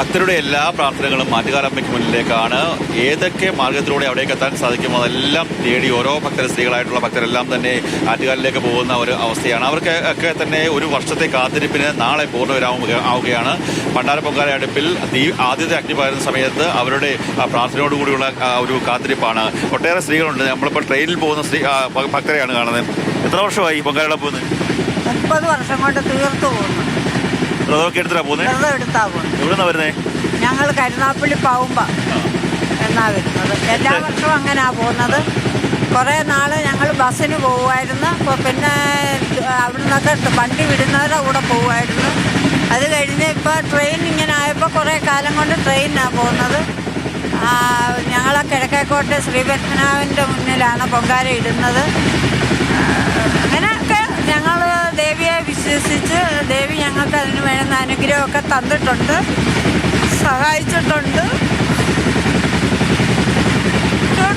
ഭക്തരുടെ എല്ലാ പ്രാർത്ഥനകളും മാറ്റുകാലമ്മയ്ക്ക് മുന്നിലേക്കാണ്. ഏതൊക്കെ മാർഗത്തിലൂടെ അവിടേക്ക് എത്താൻ സാധിക്കുമോ അതെല്ലാം തേടി ഓരോ ഭക്തർ സ്ത്രീകളായിട്ടുള്ള ഭക്തരെല്ലാം തന്നെ ആറ്റുകാലിലേക്ക് പോകുന്ന ഒരു അവസ്ഥയാണ്. അവർക്ക് ഒക്കെ തന്നെ ഒരു വർഷത്തെ കാത്തിരിപ്പിന് നാളെ പൂർണ ആവുകയാണ്. പണ്ടാര പൊങ്കാല അടുപ്പിൽ ആദ്യത്തെ അഗ്നി പകരുന്ന സമയത്ത് അവരുടെ പ്രാർത്ഥനയോടുകൂടിയുള്ള ഒരു കാത്തിരിപ്പാണ്. ഒട്ടേറെ സ്ത്രീകളുണ്ട്. നമ്മളിപ്പോൾ ട്രെയിനിൽ പോകുന്ന സ്ത്രീ ഭക്തരെയാണ് കാണുന്നത്. എത്ര വർഷമായി പൊങ്കാല പോകുന്നത് മുപ്പത് വർഷം കൊണ്ട് തീർത്തു പോകുന്നു. അതൊക്കെ എടുത്തിട്ടാ പോകുന്നത് വെറുതെ എടുത്താ പോകുന്നത് എവിടെന്നാ വരുന്നേ? ഞങ്ങൾ കരുനാപ്പള്ളി പാവുമ്പ എന്നാ വരുന്നത്. എല്ലാ വർഷവും അങ്ങനെയാ പോകുന്നത്. കുറേ നാൾ ഞങ്ങൾ ബസ്സിന് പോകുമായിരുന്നു അപ്പോൾ പിന്നെ അവിടെ നിന്നൊക്കെ വണ്ടി വിടുന്നവരുടെ കൂടെ പോകുമായിരുന്നു അത് കഴിഞ്ഞ് ഇപ്പോൾ ട്രെയിൻ ഇങ്ങനെ ആയപ്പോൾ കുറേ കാലം കൊണ്ട് ട്രെയിനിനാണ് പോകുന്നത്. ഞങ്ങളെ കിഴക്കേക്കോട്ടെ ശ്രീപത്മനാഭന്റെ മുന്നിലാണ് പൊങ്കാല ഇടുന്നത്. അങ്ങനെയൊക്കെ ഞങ്ങൾ ദേവിയെ വിശ്വസിച്ച് ദേവി ഞങ്ങൾക്ക് അതിന് വേണ്ടുന്ന അനുഗ്രഹമൊക്കെ തന്നിട്ടുണ്ട്. സഹായിച്ചിട്ടുണ്ട്.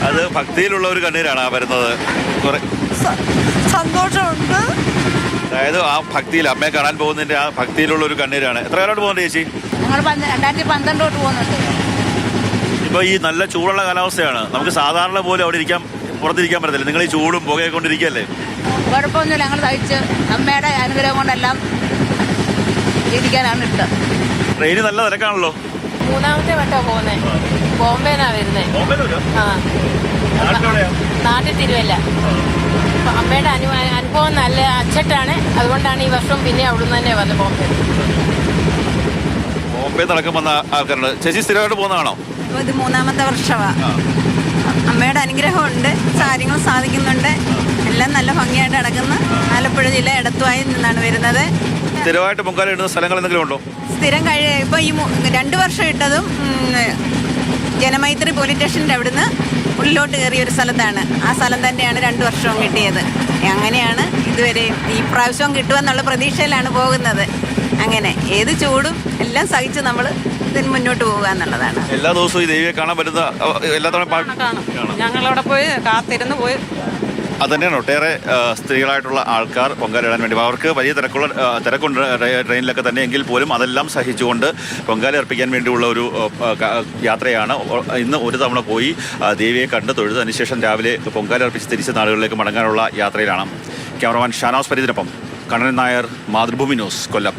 അത് ഭക്തിയിലുള്ള ഒരു കണ്ണീരാണ് ആ വരുന്നത്. സന്തോഷമുണ്ട്. അതായത് ആ ഭക്തിയിൽ അമ്മയെ കാണാൻ പോകുന്നതിന്റെ ആ ഭക്തിയിലുള്ള ഒരു കണ്ണീരാണ്. എത്ര കാലോട്ട് പോകുന്നുണ്ട് ചേച്ചി? ഞങ്ങൾ രണ്ടായിരത്തി പന്ത്രണ്ടോട്ട് പോകുന്നുണ്ട്. ഇപ്പൊ ഈ നല്ല ചൂടുള്ള കാലാവസ്ഥയാണ്. നമുക്ക് സാധാരണ പോലും അവിടെ ഇരിക്കാൻ പുറത്തിരിക്കാൻ പറ്റത്തില്ല. നിങ്ങൾ ഈ ചൂടും പുകയൊക്കെ കൊണ്ടിരിക്കുകയല്ലേ? കുഴപ്പമൊന്നുമില്ല. ഞങ്ങൾ തയ്ച്ച് അമ്മയുടെ അനുഗ്രഹം കൊണ്ടെല്ലാം ഇരിക്കാനാണ് ഇഷ്ടം. ട്രെയിന് നല്ല തിരക്കാണല്ലോ. മൂന്നാമത്തെ വട്ടാ പോകുന്നേ. ബോംബെന്നാ വരുന്നേ. നാട്ടിൽ തിരുവല്ല. അമ്മയുടെ അനു അനുഭവം നല്ല അച്ചട്ടാണ്. അതുകൊണ്ടാണ് ഈ വർഷം പിന്നെ അവിടുന്ന് തന്നെ വന്നത് ബോംബെ. ബോംബെ നടക്കം വന്ന ആൾക്കാരുണ്ട്. ചേച്ചി സ്ഥിരമായിട്ട് പോകുന്നതാണോ? ഇത് മൂന്നാമത്തെ വർഷമാണ് അമ്മയുടെ അനുഗ്രഹമുണ്ട്. കാര്യങ്ങൾ സാധിക്കുന്നുണ്ട്. നല്ല ഭംഗിയായിട്ട് നടക്കുന്നു. ആലപ്പുഴ ജില്ല എടത്തുവായി നിന്നാണ് വരുന്നത്. സ്ഥിരമായിട്ട് പൊങ്കാല ഇടുന്ന സ്ഥലങ്ങൾ എന്തെങ്കിലും ഉണ്ടോ? സ്ഥിരം കഴി ഇപ്പൊ ഈ രണ്ടു വർഷം ഇട്ടതും ജനമൈത്രി പോലീസ് സ്റ്റേഷന്റെ അവിടുന്ന് ഉള്ളിലോട്ട് കയറിയ ഒരു സ്ഥലത്താണ്. ആ സ്ഥലം തന്നെയാണ് രണ്ടു വർഷവും കിട്ടിയത്. അങ്ങനെയാണ് ഇതുവരെ ഈ പ്രാവശ്യവും കിട്ടുമെന്നുള്ള പ്രതീക്ഷയിലാണ് പോകുന്നത്. അങ്ങനെ ഏത് ചൂടും എല്ലാം സഹിച്ച് നമ്മൾ ഇതിന് മുന്നോട്ട് പോകുക എന്നുള്ളതാണ്. എല്ലാ ദിവസവും ഈ ദേവിയെ കാണാൻ പറ്റുന്ന എല്ലാ തവണ. ഞങ്ങളവിടെ പോയി കാത്തിരുന്ന് പോയി അത് തന്നെയാണ് ഒട്ടേറെ സ്ത്രീകളായിട്ടുള്ള ആൾക്കാർ പൊങ്കാലിടാൻ വേണ്ടി. അവർക്ക് വലിയ തിരക്കുള്ള തിരക്കുണ്ട് ട്രെയിനിലൊക്കെ തന്നെ. എങ്കിൽ പോലും അതെല്ലാം സഹിച്ചുകൊണ്ട് പൊങ്കാല അർപ്പിക്കാൻ വേണ്ടിയുള്ള ഒരു യാത്രയാണ്. ഇന്ന് ഒരു തവണ പോയി ദേവിയെ കണ്ട് തൊഴുത് അതിനുശേഷം രാവിലെ പൊങ്കാല അർപ്പിച്ച് തിരിച്ച് നാടുകളിലേക്ക് മടങ്ങാനുള്ള യാത്രയിലാണ്. ക്യാമറമാൻ ഷാനാസ് ഫരീദിനൊപ്പം കണ്ണൻ നായർ മാതൃഭൂമി ന്യൂസ് കൊല്ലം.